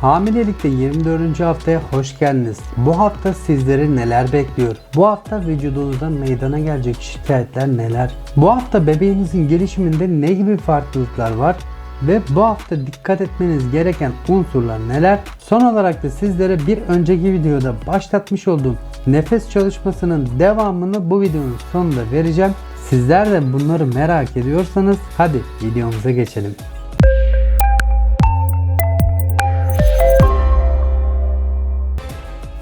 Hamilelikte 24. haftaya hoş geldiniz. Bu hafta sizleri neler bekliyor? Bu hafta vücudunuzda meydana gelecek şikayetler neler? Bu hafta bebeğinizin gelişiminde ne gibi farklılıklar var? Ve bu hafta dikkat etmeniz gereken unsurlar neler? Son olarak da sizlere bir önceki videoda başlatmış olduğum nefes çalışmasının devamını bu videonun sonunda vereceğim. Sizler de bunları merak ediyorsanız hadi videomuza geçelim.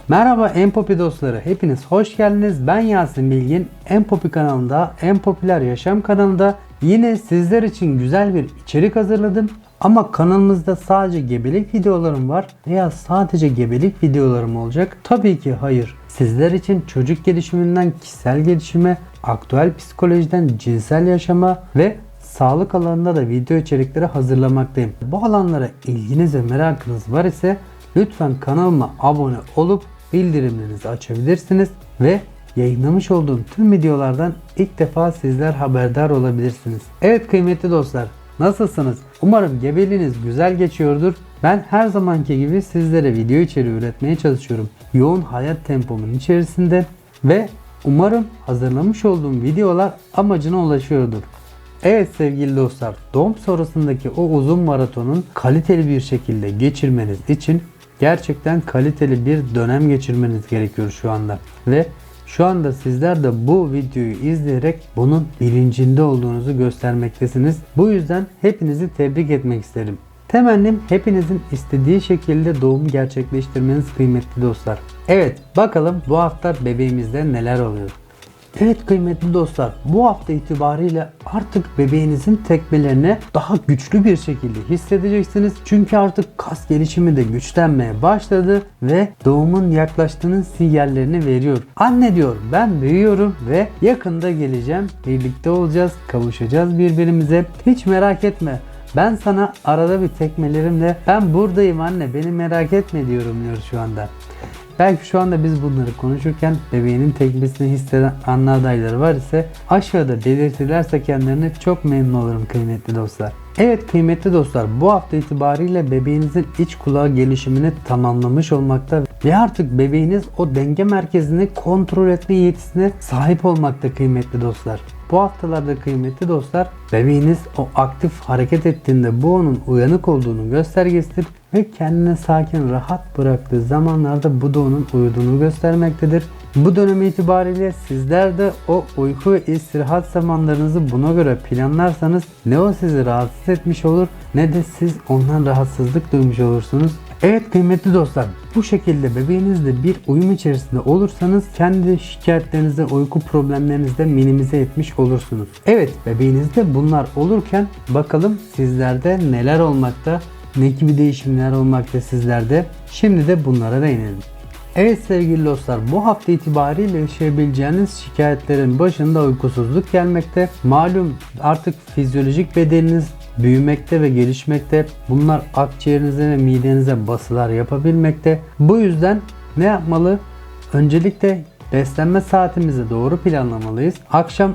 Merhaba Empopi dostları. Hepiniz hoş geldiniz. Ben Yasin Bilgin. Empopi kanalında, En Popüler Yaşam kanalında yine sizler için güzel bir içerik hazırladım. Ama kanalımızda sadece gebelik videolarım var veya sadece gebelik videolarım olacak? Tabii ki hayır. Sizler için çocuk gelişiminden kişisel gelişime, aktüel psikolojiden cinsel yaşama ve sağlık alanında da video içerikleri hazırlamaktayım. Bu alanlara ilginiz ve merakınız var ise lütfen kanalıma abone olup bildirimlerinizi açabilirsiniz ve yayınlamış olduğum tüm videolardan ilk defa sizler haberdar olabilirsiniz. Evet kıymetli dostlar nasılsınız? Umarım gebeliğiniz güzel geçiyordur. Ben her zamanki gibi sizlere video içeriği üretmeye çalışıyorum. Yoğun hayat tempomun içerisinde ve umarım hazırlamış olduğum videolar amacına ulaşıyordur. Evet sevgili dostlar, doğum sonrasındaki o uzun maratonun kaliteli bir şekilde geçirmeniz için gerçekten kaliteli bir dönem geçirmeniz gerekiyor şu anda. Ve şu anda sizler de bu videoyu izleyerek bunun bilincinde olduğunuzu göstermektesiniz. Bu yüzden hepinizi tebrik etmek isterim. Temennim hepinizin istediği şekilde doğum gerçekleştirmeniz kıymetli dostlar. Evet bakalım bu hafta bebeğimizde neler oluyor. Evet kıymetli dostlar bu hafta itibariyle artık bebeğinizin tekmelerini daha güçlü bir şekilde hissedeceksiniz. Çünkü artık kas gelişimi de güçlenmeye başladı ve doğumun yaklaştığının sinyallerini veriyor. Anne diyor ben büyüyorum ve yakında geleceğim. Birlikte olacağız, kavuşacağız birbirimize. Hiç merak etme. Ben sana arada bir tekmelerimle ben buradayım anne beni merak etme diyorum diyor şu anda. Belki şu anda biz bunları konuşurken bebeğinin tekmesini hisseden anne adayları var ise aşağıda belirtirlerse kendilerine çok memnun olurum kıymetli dostlar. Evet kıymetli dostlar bu hafta itibariyle bebeğinizin iç kulağı gelişimini tamamlamış olmakta ve artık bebeğiniz o denge merkezini kontrol etme yetisine sahip olmakta kıymetli dostlar. Bu haftalarda kıymetli dostlar bebeğiniz o aktif hareket ettiğinde bu onun uyanık olduğunu göstergesidir ve kendine sakin rahat bıraktığı zamanlarda bu da onun uyuduğunu göstermektedir. Bu dönem itibariyle sizler de o uyku ve istirahat zamanlarınızı buna göre planlarsanız ne o sizi rahatsız etmiş olur ne de siz ondan rahatsızlık duymuş olursunuz. Evet kıymetli dostlar bu şekilde bebeğinizle bir uyum içerisinde olursanız kendi şikayetlerinizde uyku problemlerinizde minimize etmiş olursunuz. Evet bebeğinizde bunlar olurken bakalım sizlerde neler olmakta ne gibi değişimler olmakta sizlerde şimdi de bunlara değinelim. Evet sevgili dostlar bu hafta itibariyle yaşayabileceğiniz şikayetlerin başında uykusuzluk gelmekte. Malum artık fizyolojik bedeniniz büyümekte ve gelişmekte. Bunlar akciğerinize ve midenize basılar yapabilmekte. Bu yüzden ne yapmalı? Öncelikle beslenme saatimizi doğru planlamalıyız. Akşam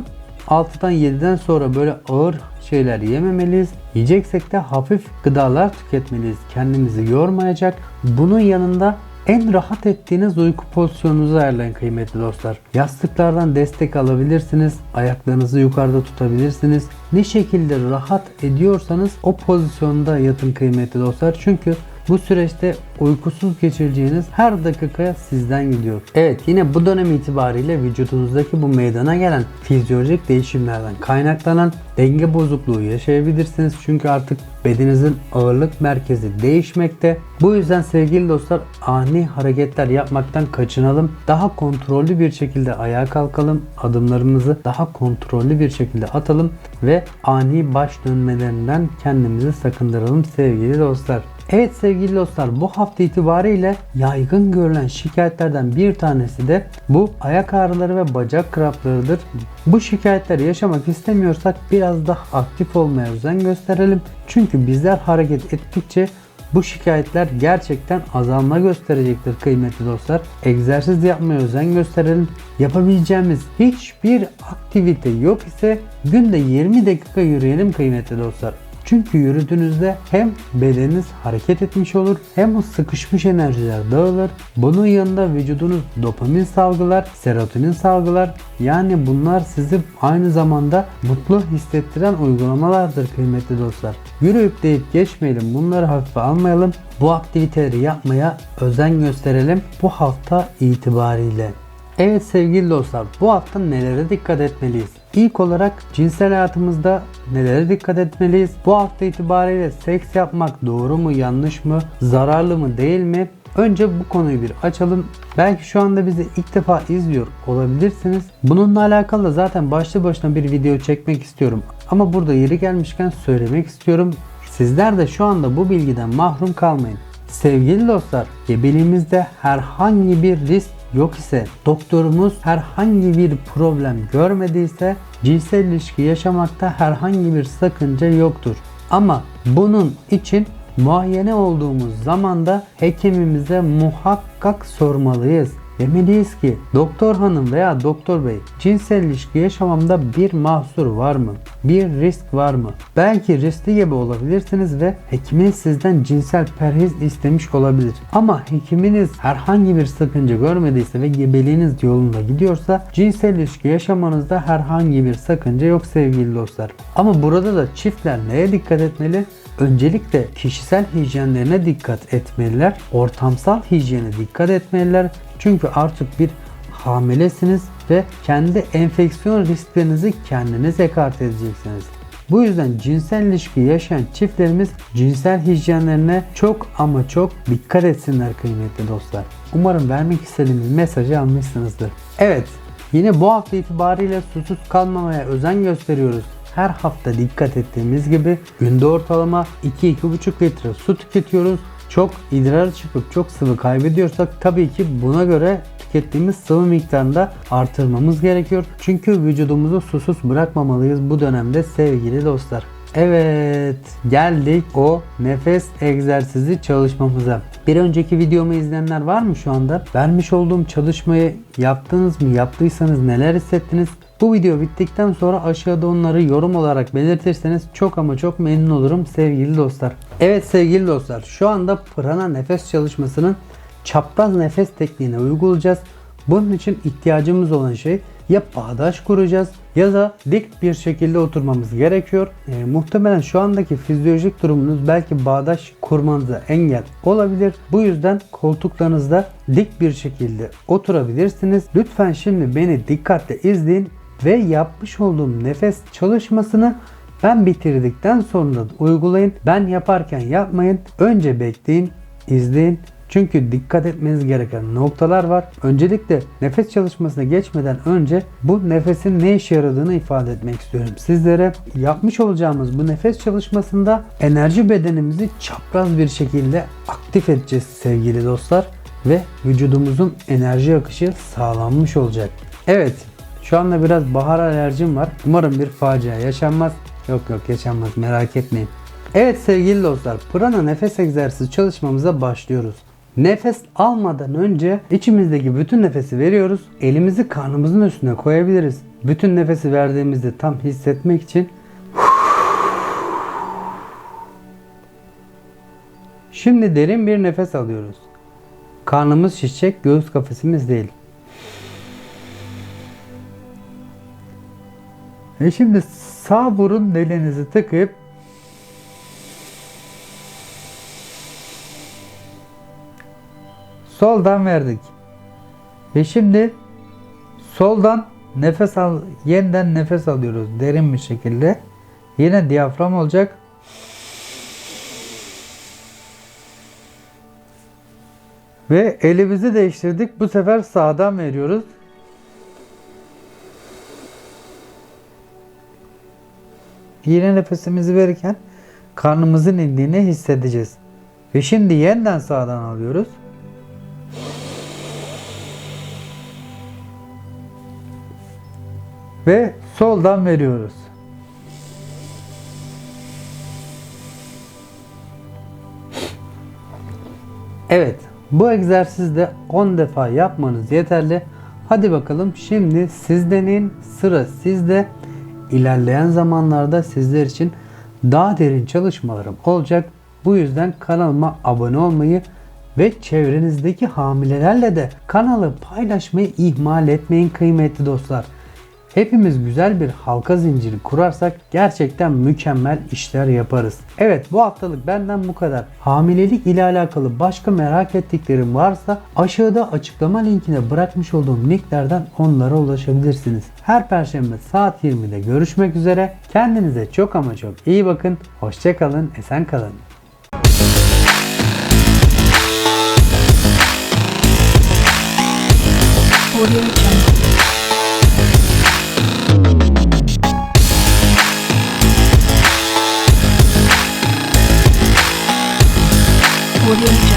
6'dan 7'den sonra böyle ağır şeyler yememeliyiz. Yiyeceksek de hafif gıdalar tüketmeliyiz. Kendimizi yormayacak. Bunun yanında en rahat ettiğiniz uyku pozisyonunuzu ayarlayın kıymetli dostlar. Yastıklardan destek alabilirsiniz. Ayaklarınızı yukarıda tutabilirsiniz. Ne şekilde rahat ediyorsanız o pozisyonda yatın kıymetli dostlar. Çünkü bu süreçte uykusuz geçireceğiniz her dakika sizden gidiyor. Evet yine bu dönem itibariyle vücudunuzdaki bu meydana gelen fizyolojik değişimlerden kaynaklanan denge bozukluğu yaşayabilirsiniz. Çünkü artık bedeninizin ağırlık merkezi değişmekte. Bu yüzden sevgili dostlar ani hareketler yapmaktan kaçınalım. Daha kontrollü bir şekilde ayağa kalkalım. Adımlarımızı daha kontrollü bir şekilde atalım ve ani baş dönmelerinden kendimizi sakındıralım sevgili dostlar. Evet sevgili dostlar bu hafta itibariyle yaygın görülen şikayetlerden bir tanesi de bu ayak ağrıları ve bacak kramplarıdır. Bu şikayetleri yaşamak istemiyorsak biraz daha aktif olmaya özen gösterelim. Çünkü bizler hareket ettikçe bu şikayetler gerçekten azalma gösterecektir kıymetli dostlar. Egzersiz yapmaya özen gösterelim. Yapabileceğimiz hiçbir aktivite yok ise günde 20 dakika yürüyelim kıymetli dostlar. Çünkü yürüdüğünüzde hem bedeniniz hareket etmiş olur hem o sıkışmış enerjiler dağılır. Bunun yanında vücudunuz dopamin salgılar, serotonin salgılar. Yani bunlar sizi aynı zamanda mutlu hissettiren uygulamalardır kıymetli dostlar. Yürüyüp deyip geçmeyelim. Bunları hafife almayalım. Bu aktiviteleri yapmaya özen gösterelim bu hafta itibariyle. Evet sevgili dostlar bu hafta nelere dikkat etmeliyiz? İlk olarak cinsel hayatımızda nelere dikkat etmeliyiz? Bu hafta itibariyle seks yapmak doğru mu yanlış mı? Zararlı mı değil mi? Önce bu konuyu bir açalım. Belki şu anda bizi ilk defa izliyor olabilirsiniz. Bununla alakalı da zaten başlı başına bir video çekmek istiyorum. Ama burada yeri gelmişken söylemek istiyorum. Sizler de şu anda bu bilgiden mahrum kalmayın. Sevgili dostlar, gebeliğimizde herhangi bir risk yok ise, doktorumuz herhangi bir problem görmediyse cinsel ilişki yaşamakta herhangi bir sakınca yoktur. Ama bunun için muayene olduğumuz zamanda hekimimize muhakkak sormalıyız. Demeliyiz ki doktor hanım veya doktor bey cinsel ilişki yaşamamda bir mahsur var mı? Bir risk var mı? Belki riskli gibi olabilirsiniz ve hekiminiz sizden cinsel perhiz istemiş olabilir. Ama hekiminiz herhangi bir sakınca görmediyse ve gebeliğiniz yolunda gidiyorsa cinsel ilişki yaşamanızda herhangi bir sakınca yok sevgili dostlar. Ama burada da çiftler neye dikkat etmeli? Öncelikle kişisel hijyenlerine dikkat etmeliler. Ortamsal hijyene dikkat etmeliler. Çünkü artık bir hamilesiniz ve kendi enfeksiyon risklerinizi kendiniz ekart edeceksiniz. Bu yüzden cinsel ilişki yaşayan çiftlerimiz cinsel hijyenlerine çok ama çok dikkat etsinler kıymetli dostlar. Umarım vermek istediğimiz mesajı almışsınızdır. Evet, yine bu hafta itibariyle susuz kalmamaya özen gösteriyoruz her hafta dikkat ettiğimiz gibi günde ortalama 2-2,5 litre su tüketiyoruz. Çok idrar çıkıp çok sıvı kaybediyorsak tabii ki buna göre tükettiğimiz sıvı miktarında artırmamız gerekiyor. Çünkü vücudumuzu susuz bırakmamalıyız bu dönemde sevgili dostlar. Evet geldik o nefes egzersizi çalışmamıza. Bir önceki videomu izleyenler var mı şu anda? Vermiş olduğum çalışmayı yaptınız mı? Yaptıysanız neler hissettiniz? Bu video bittikten sonra aşağıda onları yorum olarak belirtirseniz çok ama çok memnun olurum sevgili dostlar. Evet sevgili dostlar şu anda prana nefes çalışmasının çapraz nefes tekniğine uygulayacağız. Bunun için ihtiyacımız olan şey ya bağdaş kuracağız ya da dik bir şekilde oturmamız gerekiyor. E, muhtemelen şu andaki fizyolojik durumunuz belki bağdaş kurmanıza engel olabilir. Bu yüzden koltuklarınızda dik bir şekilde oturabilirsiniz. Lütfen şimdi beni dikkatle izleyin ve yapmış olduğum nefes çalışmasını ben bitirdikten sonra uygulayın. Ben yaparken yapmayın. Önce bekleyin, izleyin. Çünkü dikkat etmeniz gereken noktalar var. Öncelikle nefes çalışmasına geçmeden önce bu nefesin ne işe yaradığını ifade etmek istiyorum. Sizlere yapmış olacağımız bu nefes çalışmasında enerji bedenimizi çapraz bir şekilde aktif edeceğiz sevgili dostlar ve vücudumuzun enerji akışı sağlanmış olacak. Evet, şu anda biraz bahar alerjim var. Umarım bir facia yaşanmaz. Yok yok yaşanmaz merak etmeyin. Evet sevgili dostlar prana nefes egzersizi çalışmamıza başlıyoruz. Nefes almadan önce içimizdeki bütün nefesi veriyoruz. Elimizi karnımızın üstüne koyabiliriz. Bütün nefesi verdiğimizde tam hissetmek için Şimdi derin bir nefes alıyoruz. Karnımız şişecek, göğüs kafesimiz değil. Ve şimdi sağ burun deliğinizi tıkayıp soldan verdik. Ve şimdi soldan nefes al yeniden nefes alıyoruz derin bir şekilde. Yine diyafram olacak. Ve elimizi değiştirdik. Bu sefer sağdan veriyoruz. Yine nefesimizi verirken karnımızın indiğini hissedeceğiz. Ve şimdi yeniden sağdan alıyoruz. Ve soldan veriyoruz. Evet, bu egzersizde 10 defa yapmanız yeterli. Hadi bakalım şimdi siz deneyin. Sıra sizde. İlerleyen zamanlarda sizler için daha derin çalışmalarım olacak. Bu yüzden kanalıma abone olmayı ve çevrenizdeki hamilelerle de kanalı paylaşmayı ihmal etmeyin kıymetli dostlar. Hepimiz güzel bir halka zinciri kurarsak gerçekten mükemmel işler yaparız. Evet bu haftalık benden bu kadar. Hamilelik ile alakalı başka merak ettiklerim varsa aşağıda açıklama linkine bırakmış olduğum linklerden onlara ulaşabilirsiniz. Her perşembe saat 20'de görüşmek üzere. Kendinize çok ama çok iyi bakın. Hoşçakalın, esen kalın. Audio Jungle. Audio Jungle.